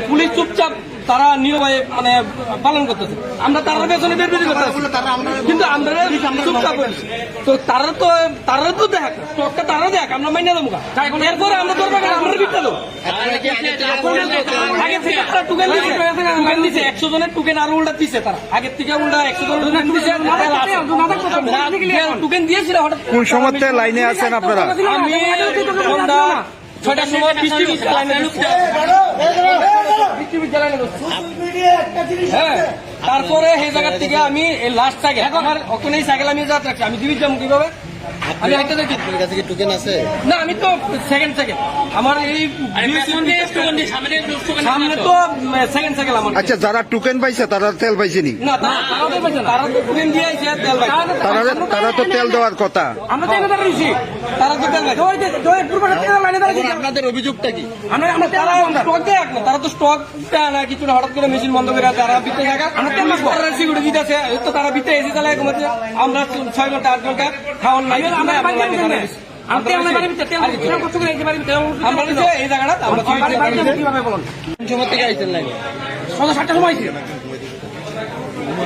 নাই পুলিশ চুপচাপ তারা নিরবায়ে মানে পালন করতেছে। আমরা তার পেছনে বের বের করতেছি। কিন্তু আমরা চুপচাপ। তো তারা তো তারা তো দেখ স্টকটা তারা দেখ আমরা মাইনে দেবো এরপরে আমরা ধরবো আমরা বিটটা দেবো। আগে থেকে তারা টুকেন দিছে। টুকেন দিছে একশো জনের টুকেন আরও উল্টা দিছে তারা। আগের থেকে উল্টা একশো জনের টুকেন দিছে। টুকেন দিয়েছিল হঠাৎ কোন সময় লাইনে আছেন আপনারা? আমি ছয়টার সময় বৃষ্টি লাইনে ঢুকছি। বিশ্ববিদ্যালয়ে ঢুকছি। হ্যাঁ তারপরে সেই জায়গার থেকে আমি এই লাস্ট সাইকেল আমার ওখানে সাইকেল আমি যাত্রা রাখছি আমি দিবি যাব কীভাবে? আমি একটা দেখি। কাছে কি টোকেন আছে? না আমি তো সেকেন্ড সেকেন্ড আমার এই সামনে তো সেকেন্ড সাইকেল আমার। আচ্ছা যারা টোকেন পাইছে তারা তেল না? পাইছে না। তারা তো টুকেন দিয়ে তেল তারা তারা তো তেল দেওয়ার কথা। আমরা তো তারা তো তেল আপনাদের অভিযোগটা কি? আমরা তারা স্টক দেয় তারা তো স্টক না কিছু হঠাৎ করে মেশিন বন্ধ করে তারা জায়গা আমরা তেল দিতেছে তো তারা বিতে এসে তাহলে ঘুমাচ্ছে। আমরা ছয় ঘণ্টা আট ঘণ্টা খাওয়ান নাই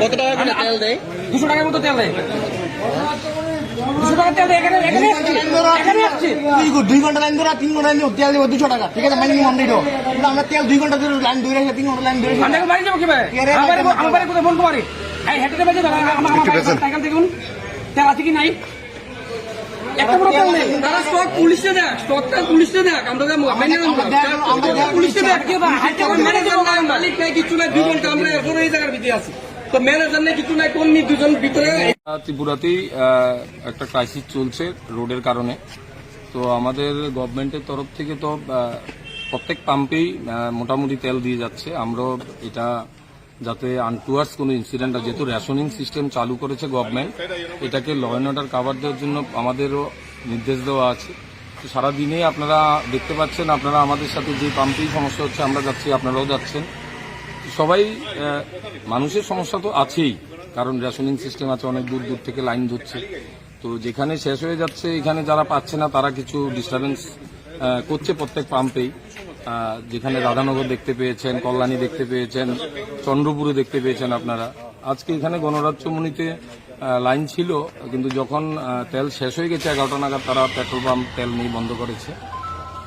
কত টাকা করে তেল দেয়? দুশো টাকার মতো তেল দেয়। দুই ঘণ্টা লাইন ধরে তিন ঘণ্টা লাইন তেল দেবো দুশো টাকা। ঠিক আছে মাইনি আমরা এটা আমরা তেল দুই ঘণ্টা ধরে লাইন ধরে তিন ঘণ্টা লাইন ধরে আমরা এখন যাব কীভাবে? আমার আমার কোথায় ফোন পারি? এই হেঁটে যাবে আমার আমার সাইকেল দেখুন তেল আছে কি নাই? একটা বড় তেল নেই। তারা স্টক পুলিশে দেখ স্টকটা পুলিশে দেখ। আমরা পুলিশে দেখ কি বা ম্যানেজার নাই মালিক নাই কিছু নাই দুই ঘণ্টা আমরা এরপরে এই জায়গার ভিতরে আছি। তো ম্যানেজার কর্মী দুজন ভিতরে? ত্রিপুরাতেই একটা ক্রাইসিস চলছে রোডের কারণে। তো আমাদের গভর্নমেন্টের তরফ থেকে তো প্রত্যেক পাম্পেই মোটামুটি তেল দিয়ে যাচ্ছে। আমরাও এটা যাতে আনটুয়ার্স কোনো ইনসিডেন্ট যেহেতু রেশনিং সিস্টেম চালু করেছে গভর্নমেন্ট এটাকে ল অ্যান্ড অর্ডার কাভার দেওয়ার জন্য আমাদেরও নির্দেশ দেওয়া আছে। তো সারাদিনেই আপনারা দেখতে পাচ্ছেন, আপনারা আমাদের সাথে যে পাম্পেই সমস্যা হচ্ছে, আমরা যাচ্ছি, আপনারাও যাচ্ছেন। সবাই মানুষের সমস্যা তো আছেই, কারণ রেশনিং সিস্টেম আছে, অনেক দূর দূর থেকে লাইন ধরছে। তো যেখানে শেষ হয়ে যাচ্ছে, এখানে যারা পাচ্ছে না, তারা কিছু ডিস্টারবেন্স করছে প্রত্যেক পাম্পেই যেখানে রাধানগর দেখতে পেয়েছেন, কল্যাণী দেখতে পেয়েছেন, চন্দ্রপুরে দেখতে পেয়েছেন আপনারা। আজকে এখানে গণরাজ্যমণিতে লাইন ছিল, কিন্তু যখন তেল শেষ হয়ে গেছে এগারোটা নাগাদ, তারা পেট্রোল পাম্প তেল নিয়ে বন্ধ করেছে।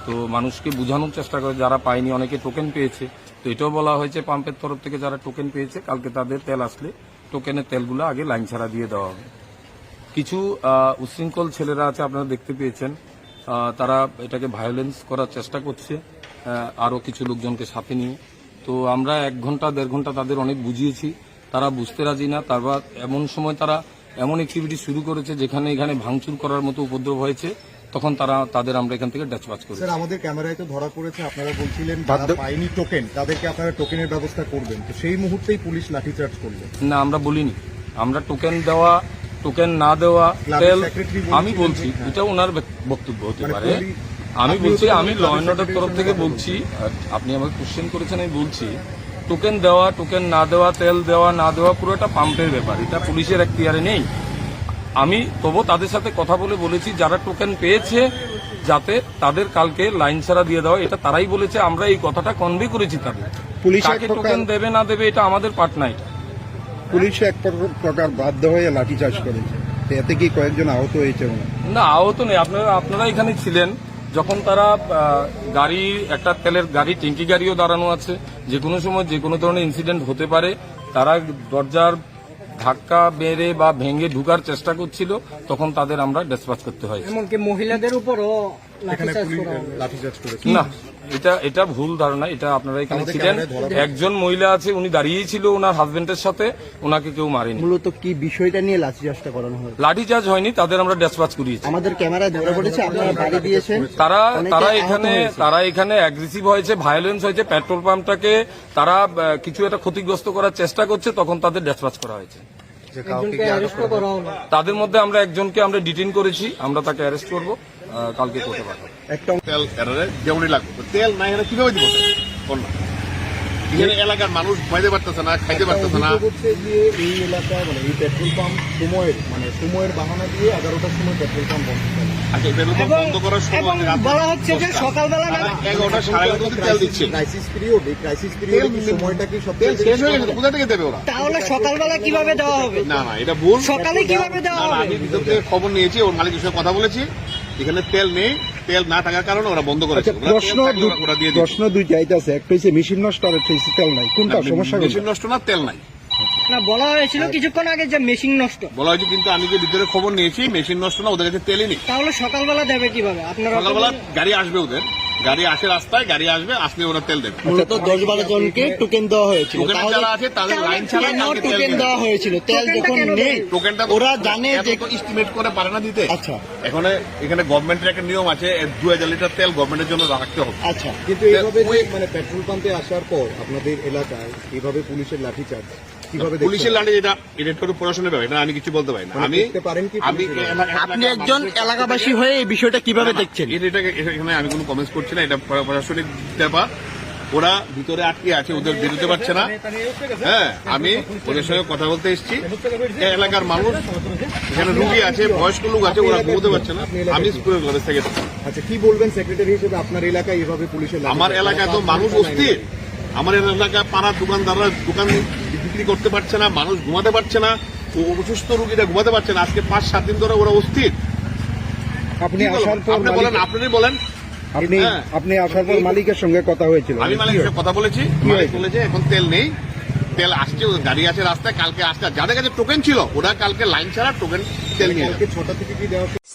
তো মানুষকে বোঝানোর চেষ্টা করে যারা পায়নি অনেকে টোকেন পেয়েছে। তো এটাও বলা হয়েছে পাম্পের তরফ থেকে যারা টোকেন পেয়েছে কালকে তাদের তেল আসলে টোকেনের তেলগুলো আগে লাইন ছাড়া দিয়ে দেওয়া হবে। কিছু আহ, উচ্ছৃঙ্খল ছেলেরা আছে আপনারা দেখতে পেয়েছেন। তারা এটাকে ভায়োলেন্স করার চেষ্টা করছে আরও কিছু লোকজনকে সাথে নিয়ে। তো আমরা এক ঘণ্টা দেড় ঘণ্টা তাদের অনেক বুঝিয়েছি। তারা বুঝতে রাজি না। তারপর এমন সময় তারা এমন অ্যাক্টিভিটি শুরু করেছে যেখানে এখানে ভাঙচুর করার মতো উপদ্রব হয়েছে। তখন তারা তাদের আমরা এখান থেকে ড্যাচপাচ করি স্যার আমাদের ক্যামেরায় তো ধরা পড়েছে আপনারা বলছিলেন যারা পায়নি টোকেন তাদেরকে আপনারা টোকেনের ব্যবস্থা করবেন। তো সেই মুহূর্তেই পুলিশ লাঠিচার্জ করল। না আমরা বলিনি। আমরা টোকেন দেওয়া টোকেন না দেওয়া তেল আমি বলছি। এটা ওনার বক্তব্য হতে মানে পারে। আমি বলছি আমি ল অ্যান্ড অর্ডার তরফ থেকে বলছি আপনি আমাকে কোশ্চেন করেছেন আমি বলছি টোকেন দেওয়া টোকেন না দেওয়া তেল দেওয়া না দেওয়া পুরো একটা পাম্পের ব্যাপার। এটা পুলিশের এখতিয়ারে নেই। আমি তবু তাদের সাথে কথা বলে বলেছি যারা টোকেন পেয়েছে যাতে তাদের কালকে লাইন ছাড়া দিয়ে দেওয়া এটা তারাই বলেছে আমরা এই কথাটা কনভে করেছি তাদের। পুলিশ কাকে টোকেন দেবে না দেবে এটা আমাদের এটা পুলিশ এক প্রকার বাধ্য হয়ে লাঠিচার্জ করেছে। এতে কি কয়েকজন আহত হয়েছে না আহত নেই। আপনারা আপনারা এখানে ছিলেন যখন তারা গাড়ি একটা তেলের গাড়ি ট্যাঙ্কি গাড়িও দাঁড়ানো আছে। যে কোনো সময় যে কোনো ধরনের ইনসিডেন্ট হতে পারে তারা দরজার ধাক্কা বেড়ে বা ভেঙে ঢুকার চেষ্টা করছিল তখন তাদের আমরা ডিসপাচ করতে হয় এমনকি মহিলাদের উপরও এখানে লাঠিচার্জ করেছে। না এটা এটা ভুল ধারণা এটা আপনারা এখানে ছিলেন। একজন মহিলা আছে উনি দাঁড়িয়েই ছিল ওনার হাজবেন্ডের সাথে ওনাকে কেউ মারেনি। মূলত কি বিষয়টা নিয়ে লাঠিচার্জটা করানো হয়? লাঠিচার্জ হয়নি তাদের আমরা ডিসপাচ করিয়েছি। আমাদের ক্যামেরায় ধরা পড়েছে আপনারা বাড়ি দিয়েছেন। তারা তারা এখানে তারা এখানে অ্যাগ্রেসিভ হয়েছে ভায়োলেন্স হয়েছে পেট্রোল পাম্পটাকে তারা কিছু একটা ক্ষতিগ্রস্ত করার চেষ্টা করছে তখন তাদের ডিসপাচ করা হয়েছে? তাদের মধ্যে আমরা একজনকে আমরা ডিটেন করেছি আমরা তাকে অ্যারেস্ট করব কালকে কোর্টে পাঠাবো। একটা তেল এরারে দেউনি লাগবে। তেল নাই এরা কীভাবে দিব? কোন না। এখানে এলাকার মানুষ পারতেছে না খাইতে পারতেছে না। হচ্ছে যে এই এলাকায় মানে এই পেট্রোল পাম্প সময়ের মানে সময়ের বাহানা দিয়ে এগারোটার সময় পেট্রোল পাম্প বন্ধ আচ্ছা পেট্রোল পাম্প বন্ধ করার সময় বলা হচ্ছে যে সকালবেলা এগারোটা সাড়ে এগারোটা তেল দিচ্ছে। ক্রাইসিস পিরিয়ড এই ক্রাইসিস পিরিয়ড সময়টা কি সব তেল শেষ হয়ে গেছে কোথা থেকে দেবে ওরা? তাহলে সকালবেলা কীভাবে দেওয়া হবে? না না এটা ভুল। সকালে কীভাবে দেওয়া হবে? আমি খবর নিয়েছি ওর মালিকের সঙ্গে কথা বলেছি। এখানে তেল নেই তেল না থাকার কারণে ওরা বন্ধ করেছে। আচ্ছা প্রশ্ন প্রশ্ন দুইটা এটা আছে একটা হচ্ছে মেশিন নষ্ট আর একটা হচ্ছে তেল নাই। কোনটা সমস্যা মেশিন নষ্ট না তেল নাই? না বলা হয়েছিল কিছুক্ষণ আগে যে মেশিন নষ্ট। বলা হয়েছে কিন্তু আমি যে ভিতরে খবর নিয়েছি মেশিন নষ্ট না ওদের কাছে তেলই নেই। তাহলে সকালবেলা দেবে কীভাবে? আপনারা সকালবেলা গাড়ি আসবে ওদের। গাড়ি আসে রাস্তায় গাড়ি আসবে আসলে ওরা তেল দেবে। মূলত দশ বারো জনকে টোকেন দেওয়া হয়েছিল। টোকেন যারা আছে তাদের লাইন ছাড়া টোকেন দেওয়া হয়েছিল? তেল যখন নেই টোকেনটা ওরা জানে যে এস্টিমেট করে পারে না দিতে। আচ্ছা। এখানে এখানে গভর্নমেন্টের একটা নিয়ম আছে দু হাজার লিটার তেল গভর্নমেন্টের জন্য রাখতে হবে। আচ্ছা। কিন্তু এইভাবে মানে পেট্রোল পাম্পে আসার পর আপনাদের এলাকায় এইভাবে পুলিশের লাঠিচার্জ? পুলিশের লাইনে যেটা এটা একটু প্রশাসনের ব্যাপার এটা আমি কিছু বলতে পারি না। মানে আমি দেখতে পারেন কি আমি আপনি একজন এলাকাবাসী হয়ে এই বিষয়টা কীভাবে দেখছেন? এটাকে এখানে আমি কোনো কমেন্টস করছি না এটা প্রশাসনিক ব্যাপার। ওরা ভিতরে আটকে আছে ওদের বেরোতে পারছে না। হ্যাঁ আমি ওদের সঙ্গে কথা বলতে এসেছি। এলাকার মানুষ এখানে রুগী আছে বয়স্ক লোক আছে ওরা ঘুমোতে পারছে না। আমি স্কুলের কলেজ থেকে আচ্ছা কি বলবেন সেক্রেটারি হিসেবে আপনার এলাকায় এভাবে পুলিশের আমার এলাকায় তো মানুষ অস্থির। আমার এলাকায় পাড়ার দোকানদাররা দোকান বিক্রি করতে পারছে না মানুষ ঘুমাতে পারছে না ও অসুস্থ রুগীরা ঘুমাতে পারছে না। আজকে পাঁচ সাত দিন ধরে ওরা অস্থির। আপনি আসার পর আপনি বলেন বলেন। আপনি হ্যাঁ। আপনি আসার পর মালিকের সঙ্গে কথা হয়েছিল। আমি মালিকের সাথে কথা বলেছি। মালিক বলেছে এখন তেল নেই। তেল আসছে গাড়ি আছে রাস্তায় কালকে আসছে। যাদের কাছে টোকেন ছিল ওরা কালকে লাইন ছাড়া টোকেন তেল নিয়ে ছটা থেকে কি দেওয়া